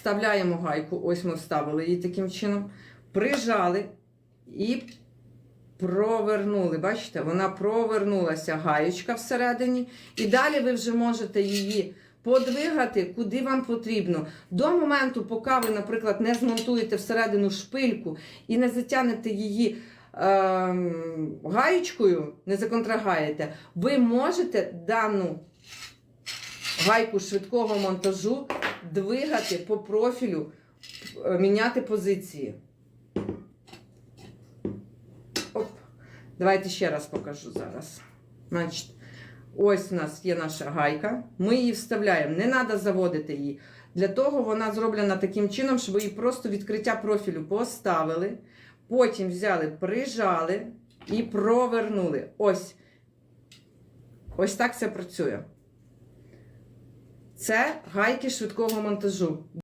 Вставляємо гайку, ось ми вставили її таким чином, прижали і провернули. Бачите, вона провернулася гаєчка всередині. І далі ви вже можете її подвигати, куди вам потрібно. До моменту, поки ви, наприклад, не змонтуєте всередину шпильку і не затягнете її. ем, Гаєчкою не законтрагаєте, ви можете дану гайку швидкого монтажу двигати по профілю, е, міняти позиції. Оп. Давайте ще раз покажу зараз. Значить, ось у нас є наша гайка. Ми її вставляємо. Не треба заводити її. Для того вона зроблена таким чином, щоб ви її просто відкриття профілю поставили. Потім взяли, прижали і провернули. Ось. Ось так це працює. Це гайки швидкого монтажу.